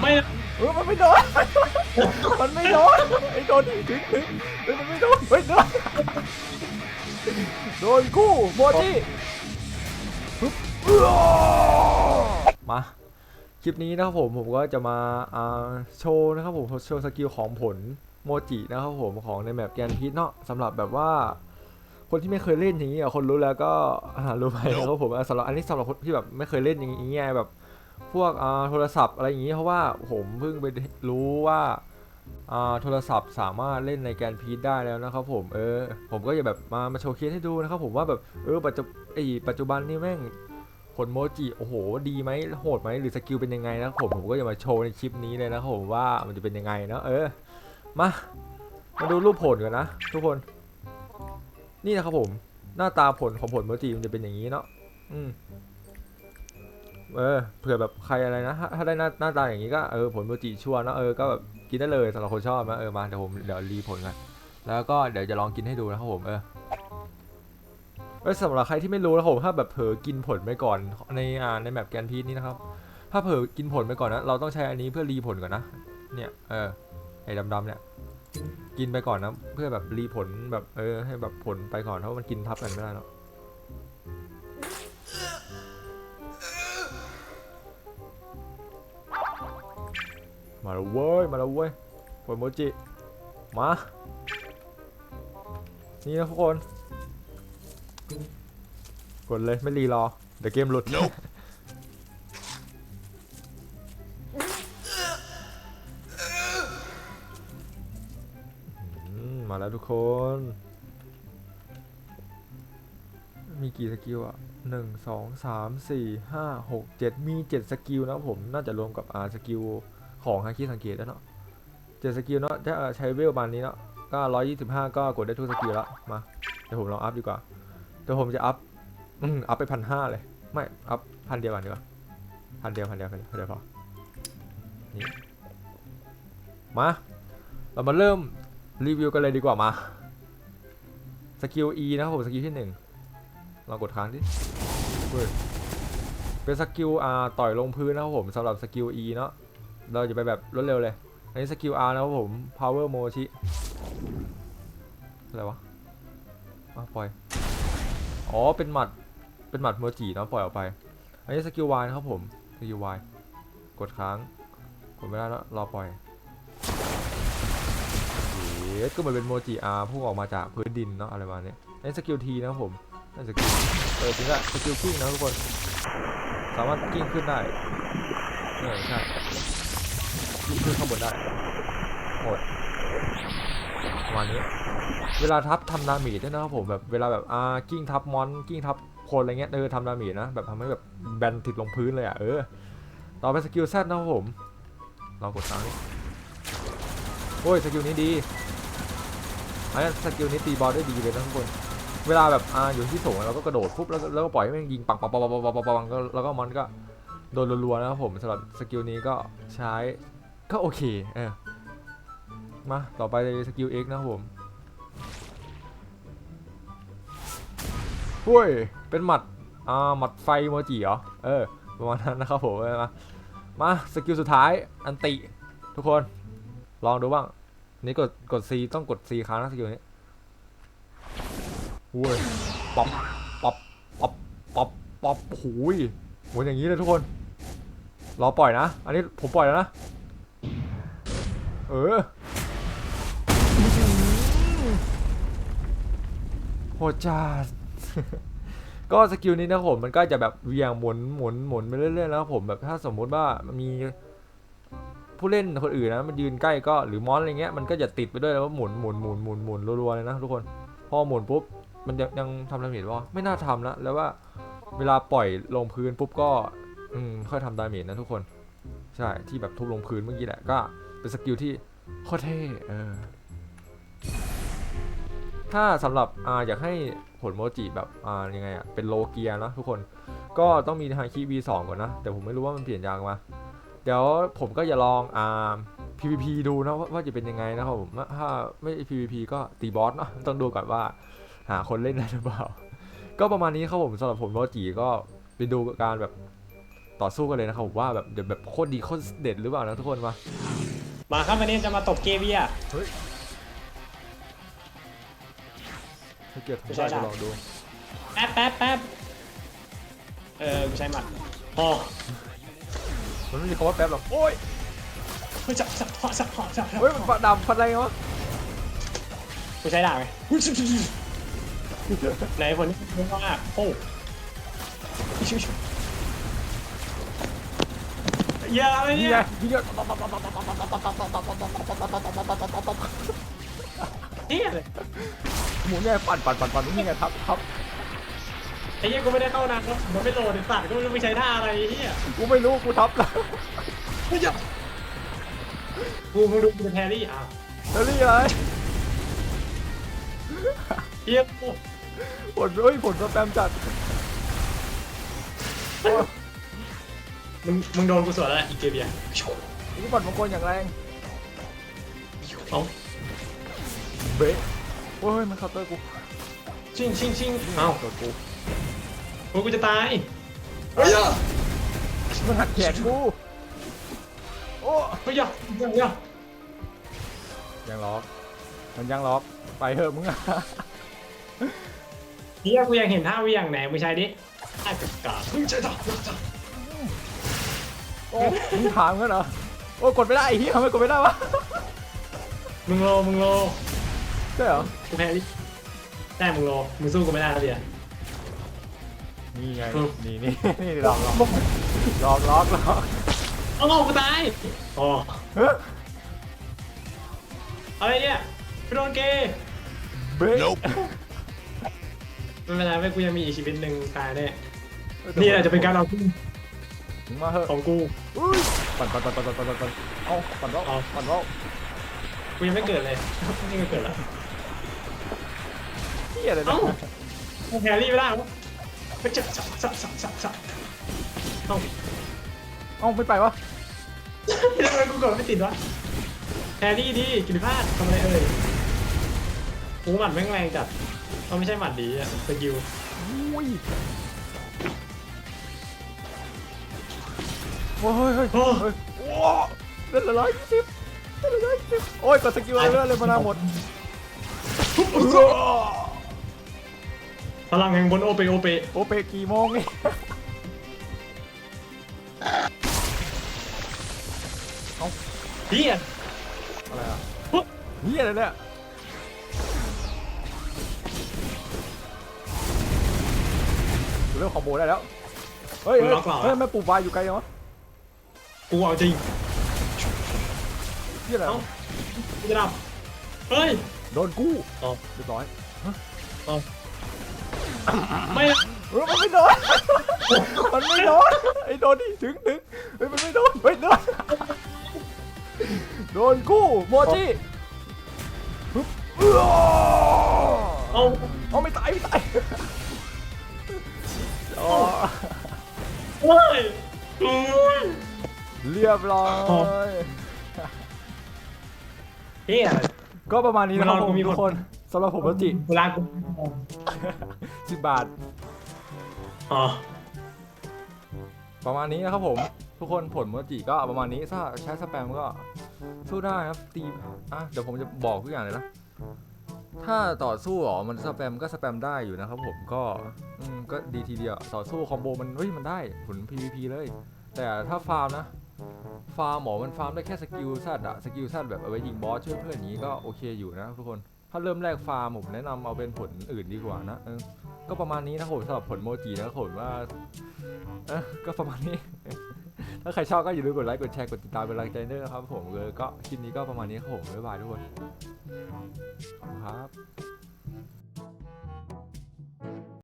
ไม่นะเออมันไม่โดน มันไม่โดนไอ้โดนถึงถึงถึงเฮ้ยมันไม่โดนเฮ้ยโดนโดนคู่โมจิปึ๊บเอื้อมา คลิปนี้นะครับผมผมก็จะมาอ่าโชว์นะครับผมโชว์สกิลของผลโมจินะครับผมของในแมปแกนพิษเนาะสำหรับแบบว่า คนที่ไม่เคยเล่นอย่างนี้อะคนรู้แล้วก็อ่ารู้ไปนะครับผมอะสำหรับอันนี้สำหรับคนที่แบบไม่เคยเล่นอย่างนี้ไงแบบ พวกโทรศัพท์อะไรอย่างนี้เพราะว่าผมเพิ่งไปรู้ว่าโทรศัพท์สามารถเล่นในแกนพีดได้แล้วนะครับผมเออผมก็จะแบบมามาโชว์เคสให้ดูนะครับผมว่าแบบเออปัจจุไอปัจจุบันนี่แม่งผลโมจิโอ้โหดีไหมโหดไหมหรือสกิลเป็นยังไงนะครับผมผมก็จะมาโชว์ในคลิปนี้เลยนะครับผมว่ามันจะเป็นยังไงเนาะเออมามาดูรูปผลกันนะ ทุกคน นี่นะครับผม หน้าตาผลของผลโมจิมันจะเป็นอย่างนี้เนาะอืม เออเผื่อแบบใครอะไรนะถ้าได้หน้าหน้าตาอย่างนี้ก็เออผลโมจิชัวร์เนอะเออก็แบบกินได้เลยสำหรับคนชอบนะเออมาเดี๋ยวผมเดี๋ยวรีผลกันแล้วก็เดี๋ยวจะลองกินให้ดูนะครับผมเออเออสำหรับใครที่ไม่รู้นะผมถ้าแบบเผลอกินผลไปก่อนในอ่าในแมปแกนพีทนี่นะครับ ถ้าเผลอกินผลไปก่อนนะเราต้องใช้อันนี้เพื่อรีผลก่อนนะ เนี่ยเออไอ้ดำๆเนี่ยกินไปก่อนนะเพื่อแบบรีผลแบบเออให้แบบผลไปก่อนเพราะมันกินทับกันไม่ได้เนาะ มาแล้วเว้ย มาแล้วเว้ยผลโมจิ มา นี่นะทุกคน กดเลยไม่รีรอ เดี๋ยวเกมหลุดอืมมาแล้วทุกคน มีกี่สกิลอะหนึ่งสองสามสี่ห้าหกเจ็ดมีเจ็ดสกิลนะครับผม น่าจะรวมกับอ่าสกิล ของฮาคิสังเกตแล้วเนาะเจ็ดสกิลเนาะถ้าใช้เวลบานนี้เนาะก็ร้อยยี่สิบห้าก็กดได้ทุกสกิลแล้วมาเดี๋ยวผมลองอัพดีกว่าเดี๋ยวผมจะอัพอืมอัพไปพันห้าเลยไม่อัพพันเดียวกันดีกว่าพันเดียวพันเดียวพันเดียวพันเดียวพอนี่มาเรามาเริ่มรีวิวกันเลยดีกว่ามาสกิล E นะครับผมสกิลที่หนึ่งลองกดค้างดิเฮ้ยเป็นสกิลอ่าต่อยลงพื้นนะครับผมสำหรับสกิล E เนาะ เราจะไปแบบรวดเร็วเลย อันนี้สกิล R นะครับผม power mochi อะไรวะอะปล่อย อ๋อ เป็นหมัด เป็นหมัดโมจิเนาะปล่อยออกไป อันนี้สกิล Y นะครับผม สกิล Y กดค้าง กดไม่ได้แล้วรอปล่อยเยสก็เหมือนเป็นโมจิ R พุ่งออกมาจากพื้นดินเนาะอะไรประมาณนี้อันนี้สกิล T นะครับผมนั่นสกิลเออจริงๆสกิลกิ้งนะทุกคน สามารถกิ้งขึ้นได้เออใช่ ขึ้นขึ้นข้างบนได้โว้ยประมาณนี้ เวลาทับทำดาเมจด้วยนะครับผมแบบเวลาแบบอากิ้งทับมอนกิ้งทับคนอะไรเงี้ยเออทำดาเมจนะแบบทำให้แบบแบนติดลงพื้นเลยอะเออ ต่อไปสกิลแซดนะครับผมลองกดซ้ายโอ้ยสกิลนี้ดีอันนี้สกิลนี้ตีบอลได้ดีเลยนะทุกคนเวลาแบบอ่าอยู่ที่สูงเราก็กระโดดปุ๊บแล้วแล้วก็ปล่อยให้มันยิงปังปังปังปังปังปังแล้วก็มอนก็โดนรัวๆนะครับผมสำหรับสกิลนี้ก็ใช้ ก็โอเคเออมา ต่อไปสกิล X นะครับผมหุ้ย เป็นหมัด อ่า หมัดไฟโมจิเหรอ เออ ประมาณนั้นนะครับผมมา มา สกิลสุดท้าย อันติ ทุกคน ลองดูบ้าง นี่กด กด C ต้องกด C ค้างนะสกิลนี้หุ้ยป๊อปป๊อปป๊อปป๊อปป๊อปหูยหมุนอย่างนี้เลยทุกคน รอปล่อยนะ อันนี้ผมปล่อยแล้วนะ เออโหดจัดก็สกิลนี้นะผมมันก็จะแบบเวียงหมุนหมุนหมุนไปเรื่อยๆแล้วผมแบบถ้าสมมุติว่ามีผู้เล่นคนอื่นนะมันยืนใกล้ก็หรือมอนอะไรเงี้ยมันก็จะติดไปด้วยแล้วว่าหมุนหมุนหมุนหมุนหมุนรัวๆเลยนะทุกคนพอหมุนปุ๊บมันยังยังทำดาเมจวะไม่น่าทำล้วแล้วว่าเวลาปล่อยลงพื้นปุ๊บก็อืมค่อยทำดาเมจนะทุกคน ใช่ที่แบบทุบลงพื้นเมื่อกี้แหละก็ เป็นสกิลที่โคตรเท่เออถ้าสำหรับอ่าอยากให้ผลโมจิแบบอ่ายังไงอะเป็นโลเกียนะทุกคนก็ต้องมีฮาคิ V2 ก่อนนะ แต่ผมไม่รู้ว่ามันเปลี่ยนยังมาเดี๋ยวผมก็จะลองอ่า PVP ดูนะว่าจะเป็นยังไงนะครับผมถ้าไม่ PVP ก็ตีบอสเนาะต้องดูก่อนว่าหาคนเล่นได้หรือเปล่า ก็ประมาณนี้ครับผมสำหรับผมโมจิก็ไปดูการแบบต่อสู้กันเลยนะครับผมว่าแบบแบบโคตรดีโคตรเด็ดหรือเปล่านะทุกคนมา มาครับวันนี้จะมาตบเกเบียถ้าเกิดผมไม่ใช่ได้ดาจะบลองดูแป๊บแป๊บแป๊บเออกูใช้หมัดพอมันไม่มีคำว่าแป๊บหรอกโอ้ยเฮ้ยจับจับพอจับพอจับเฮ้ยมันฟันดำฟันอะไรวะกูใช้ดาบไงไหนผลที่มึงว่าโอ้ เยอะเลยนี่เนี่ไงยนี่ไงเฮียเลยหมุนไงปั่นปั่นปั่นปั่นนี่ไงทับทับไอ้เหี้ยกูไม่ได้เข้านานแล้วมันไม่โหลดไอ้สัตว์ก็ไม่รู้ไปใช้ท่าอะไรไอ้เหี้ยกูไม่รู้กูทับแล้วเฮ้ยกูมึงดูกูเป็นแพรรี่อะเฮลี่อะไรเฮียกูผลเฮ้ยผลสแปมจัดโอ้ มึงมึงโดนกูสวนแล้วแหละอีเกเบียกูปั่นมังกรอย่างแรงเอาเบะโอ้ยมันเคาน์เตอร์กูชิงชิงชิงเอาโดนกูโอ้ยกูจะตายเฮ้ยอะมันหักแขนกูโอ้เฮ้ยอะเฮ้ยอะยังล็อกมันยังล็อกไปเถอะมึงอะเฮียกูยังเห็นท่าเวียงไหนมึงใช้ดิท่ากากามึงใช้ท่า โอ้มึงถามกันเหรอ โอ้ยกดไม่ได้ไอ้เหี้ยทำไมกดไม่ได้วะมึงโลมึงโลใช่เหรอ กูแพ้ดิได้มึงโลมึงสู้กูไม่ได้แล้วเบีย นี่ไง อืม นี่นี่นี่ลองลองลองล็อกล็อกเอากูตายอ๋อเฮ้ยอะไรเนี่ยกูโดนเกย์เบะไม่เป็นไรไม่กูยังมีอีกชีวิตหนึ่งตายแน่นี่แหละจะเป็นการเอาขึ้น ถึงมาเถอะของกูอุ้ยปั่นปั่นปั่นปั่นปั่นปั่นปั่นเอาปั่นรอบเอาปั่นรอบกูยังไม่เกิดเลยนี่ก็เกิดแล้วเหี้ยอะไรเอ้าเนี่ยกูแพรรี่ไม่ได้วะไปจับจับจับจับจับจับเอ้าเอ้าไม่ไปวะทำไมกูกดไม่ติดวะแพรรี่ดิกินพลาดทำอะไรเอ่ยกูหมัดแม่งแรงจัดเขาไม่ใช่หมัดดีอะสกิล อุ้ยโอ้ยเฮ้ยโอ้เฮ้ยโอ้เล่นละร้อยยี่สิบเล่นละร้อยยี่สิบโอ้ยกดสกิลอะไรไม่ได้เลยมานาหมดพลังแห่งบนโอเปโอเปโอเปกี่โมงนี่เฮียอะไรอะปุ๊บเฮียอะไรเนี่ยกูเริ่มคอมโบได้แล้ว เฮ้ยเฮ้ยเฮ้ยแม่ปู่วายอยู่ไกลยังวะ กูเอาจริงเฮียอะไรเอ้ากูจะดับเฮ้ย โดนกู้อ๋อ เรียบร้อยไม่เออมันไม่โดน มันไม่โดนไอ้โดนดิถึงถึงเฮ้ยมันไม่โดนเฮ้ยโดนโดนกู้โมจิปึ๊บเอื้อเอาเอาไม่ตายไม่ตายอ๋อ เฮ้ยโอ้ย เรียบร้อยเฮีย ก็ประมาณนี้นะครับมันรอผมกูมีทุกคนสำหรับผมโมจิเวลากูสิบบาท อ๋อ ประมาณนี้นะครับผม ทุกคนผลโมจิก็ประมาณนี้ถ้าใช้สแปมก็สู้ได้ครับตีอะเดี๋ยวผมจะบอกทุกอย่างเลยนะถ้าต่อสู้อ๋อมันสแปมก็สแปมได้อยู่นะครับผมก็อืมก็ดีทีเดียวต่อสู้คอมโบมันเฮ้ยมันได้ผล PVP เลย แต่ถ้าฟาร์มนะ ฟาร์มหมอมันฟาร์มได้แค่สกิลซัดอะสกิลซัดแบบเอาไว้ยิงบอสช่วยเพื่อนอย่างนี้ก็โอเคอยู่นะทุกคน ถ้าเริ่มแรกฟาร์มผมแนะนำเอาเป็นผลอื่นดีกว่านะก็ประมาณนี้นะครับผมสำหรับผลโมจินะครับผมว่าก็ประมาณนี้ ถ้าใครชอบก็อย่าลืมกดไลค์กดแชร์กดติดตามเป็นกำลังใจด้วยนะครับผมเออก็คลิปนี้ก็ประมาณนี้ครับผมบ๊ายบายทุกคนขอบคุณครับ